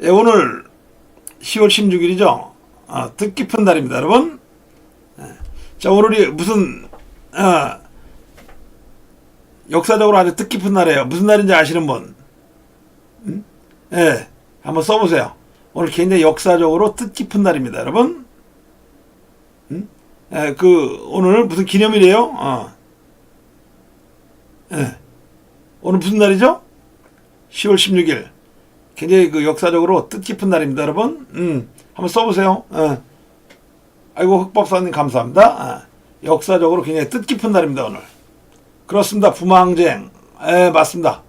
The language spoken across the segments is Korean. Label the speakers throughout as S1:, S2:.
S1: 예, 오늘 10월 16일이죠. 아, 뜻깊은 날입니다, 여러분. 예. 자, 오늘이 무슨 아, 역사적으로 아주 뜻깊은 날이에요. 무슨 날인지 아시는 분? 음? 예, 한번 써보세요. 오늘 굉장히 역사적으로 뜻깊은 날입니다, 여러분. 음? 예, 그 오늘 무슨 기념일이에요? 어. 예. 오늘 무슨 날이죠? 10월 16일. 굉장히 그 역사적으로 뜻깊은 날입니다, 여러분. 음, 한번 써보세요. 예. 아이고, 흑박사님 감사합니다. 아, 역사적으로 굉장히 뜻깊은 날입니다, 오늘. 그렇습니다. 부마항쟁. 예, 맞습니다.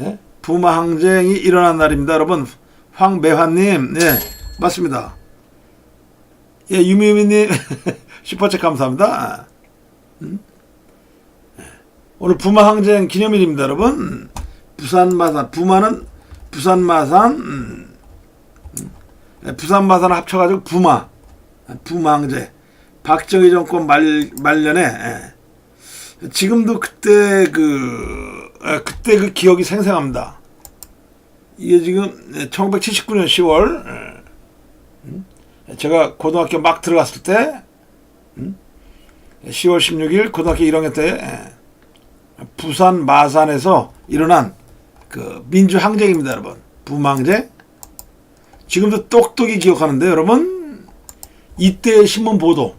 S1: 예? 부마항쟁이 일어난 날입니다, 여러분. 황매환님, 예, 맞습니다. 예, 유미유미님, 슈퍼챗 감사합니다. 아, 음? 예. 오늘 부마항쟁 기념일입니다, 여러분. 부산 마산, 부마는 부산 마산, 음, 음. 예, 부산 마산 합쳐가지고 부마, 부마항제, 박정희 정권 말 말년에 예. 지금도 그때 그 예, 그때 그 기억이 생생합니다. 이게 지금 1979년 10월 음, 제가 고등학교 막 들어갔을 때 음, 10월 16일 고등학교 1학년 때 예, 부산 마산에서 일어난 그 민주 항쟁입니다, 여러분. 부망제. 지금도 똑똑히 기억하는데 여러분 이때 신문 보도,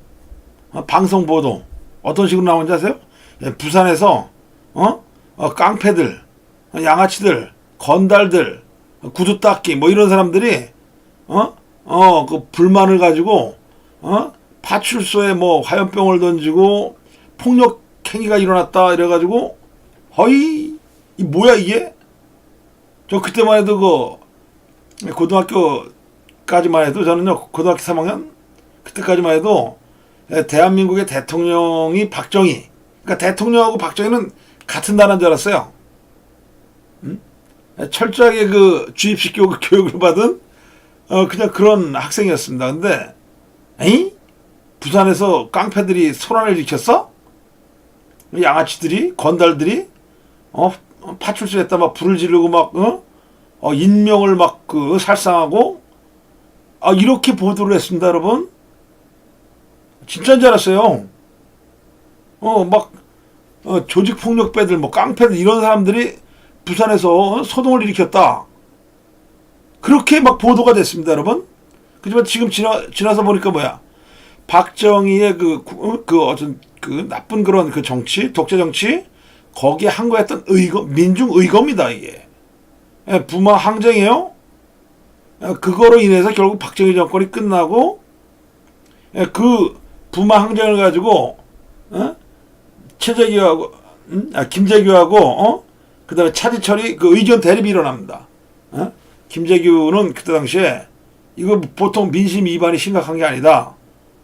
S1: 어, 방송 보도 어떤 식으로 나오는지 아세요? 예, 부산에서 어? 어, 깡패들, 어, 양아치들, 건달들, 어, 구두 닦기 뭐 이런 사람들이 어? 어, 그 불만을 가지고 어? 파출소에 뭐 화염병을 던지고 폭력 행위가 일어났다 이래 가지고 허이 이 뭐야 이게? 저 그때만 해도 그 고등학교까지만 해도 저는요 고등학교 3학년 그때까지만 해도 대한민국의 대통령이 박정희 그러니까 대통령하고 박정희는 같은 나라인 줄 알았어요. 음? 철저하게 그 주입식 교육, 교육을 받은 어 그냥 그런 학생이었습니다. 근데 에이? 부산에서 깡패들이 소란을 일으켰어? 양아치들이 건달들이 어 파출소에다 막 불을 지르고 막 어? 어 인명을 막 그 살상하고 아 이렇게 보도를 했습니다, 여러분. 진짜인 줄 알았어요. 어막 어, 조직 폭력배들 뭐 깡패들 이런 사람들이 부산에서 소동을 일으켰다. 그렇게 막 보도가 됐습니다, 여러분. 그지만 지금 지나 지나서 보니까 뭐야? 박정희의 그, 그, 그 어떤 그 나쁜 그런 그 정치, 독재 정치, 거기에 항거했던 의거, 민중 의거입니다, 이게. 예, 부마 항쟁이에요. 예, 그거로 인해서 결국 박정희 정권이 끝나고, 예, 그 부마 항쟁을 가지고, 어? 최재규하고, 음? 아, 김재규하고, 어? 그 다음에 차지철이 그 의견 대립이 일어납니다. 어? 김재규는 그때 당시에 이거 보통 민심 위반이 심각한 게 아니다.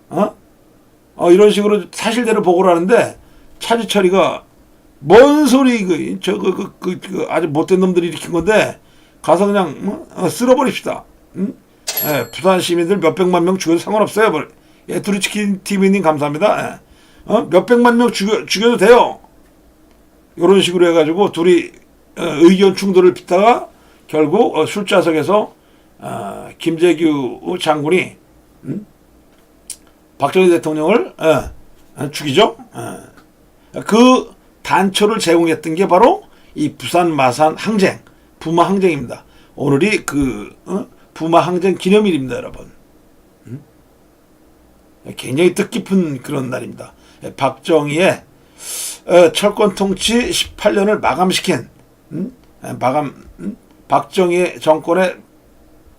S1: 어? 어, 이런 식으로 사실대로 보고를 하는데 차지철이가 뭔 소리 그 저거 그, 그, 그 아주 못된 놈들이 일으킨 건데 가서 그냥 어, 쓸어버립시다. 응? 예, 부산 시민들 몇 백만 명 죽여도 상관없어요. 뭐. 예, 두루치킨 TV님 감사합니다. 예. 어? 몇 백만 명 죽여, 죽여도 돼요. 이런 식으로 해가지고 둘이 어, 의견 충돌을 빚다가 결국 어, 술자석에서 어, 김재규 장군이 음? 박정희 대통령을 어, 죽이죠. 어. 그 단초를 제공했던 게 바로 이 부산 마산 항쟁, 부마 항쟁입니다. 오늘이 그 어? 부마 항쟁 기념일입니다, 여러분. 음? 굉장히 뜻깊은 그런 날입니다. 박정희의 어, 철권 통치 18년을 마감시킨 음? 마감 음? 박정희 정권의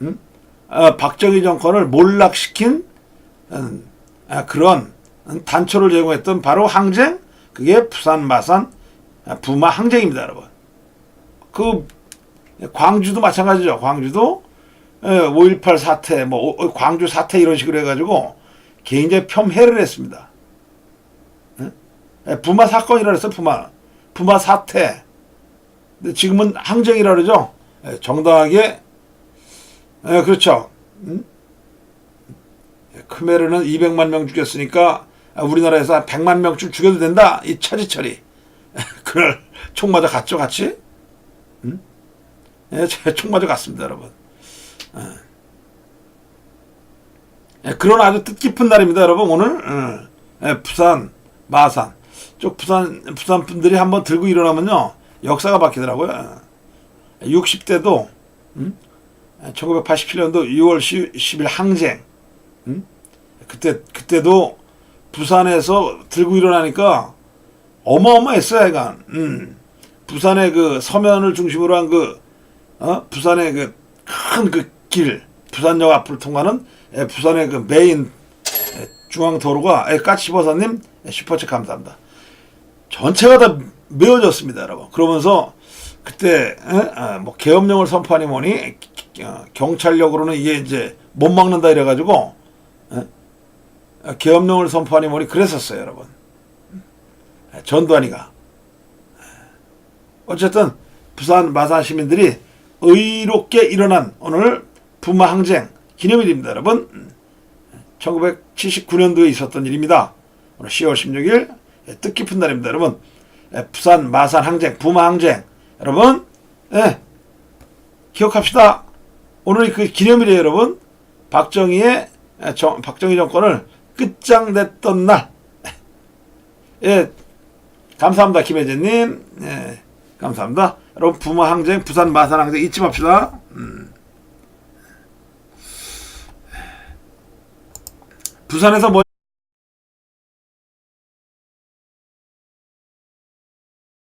S1: 음? 어, 박정희 정권을 몰락시킨 음, 아, 그런 단초를 제공했던 바로 항쟁 그게 부산 마산 아, 부마 항쟁입니다, 여러분. 그 광주도 마찬가지죠. 광주도 5.18 사태, 뭐 광주 사태 이런 식으로 해가지고 굉장히 폄훼를 했습니다. 부마 사건이라 그랬어, 부마. 부마 사태. 지금은 항쟁이라 그러죠. 정당하게, 예, 그렇죠. 음? 크메르는 200만 명 죽였으니까 우리나라에서 100만 명쯤 죽여도 된다. 이 차지철이. 그날 총 맞아 갔죠, 같이? 음? 예, 총 맞아 갔습니다, 여러분. 예, 그런 아주 뜻깊은 날입니다, 여러분. 오늘 예, 예, 부산, 마산 쪽 부산 부산 분들이 한번 들고 일어나면요 역사가 바뀌더라고요. 60대도 음? 1987년도 6월 10일 항쟁 음? 그때 그때도 부산에서 들고 일어나니까 어마어마했어요, 약간. 음. 부산의 그 서면을 중심으로 한 그, 어? 부산의 그 큰 그 길, 부산역 앞을 통하는 예, 부산의 그 메인 예, 중앙도로가, 예, 까치버사님 예, 슈퍼챗 감사합니다. 전체가 다 메워졌습니다, 여러분. 그러면서 그때, 예? 아, 뭐, 계엄령을 선포하니 뭐니, 어, 경찰력으로는 이게 이제 못 막는다 이래가지고, 계엄령을 선포하니 뭐니 그랬었어요, 여러분. 예, 전두환이가. 어쨌든 부산 마산 시민들이 의롭게 일어난 오늘 부마 항쟁 기념일입니다, 여러분. 1979년도에 있었던 일입니다. 오늘 10월 16일 예, 뜻깊은 날입니다, 여러분. 예, 부산 마산 항쟁, 부마 항쟁, 여러분. 예, 기억합시다. 오늘이 그 기념일이에요, 여러분. 박정희의 예, 정- 박정희 정권을 끝장냈던 날. 예, 감사합니다, 김혜재님. 예, 감사합니다. 여러분, 부마 항쟁, 부산 마산 항쟁 잊지 맙시다. 음. 부산에서 뭐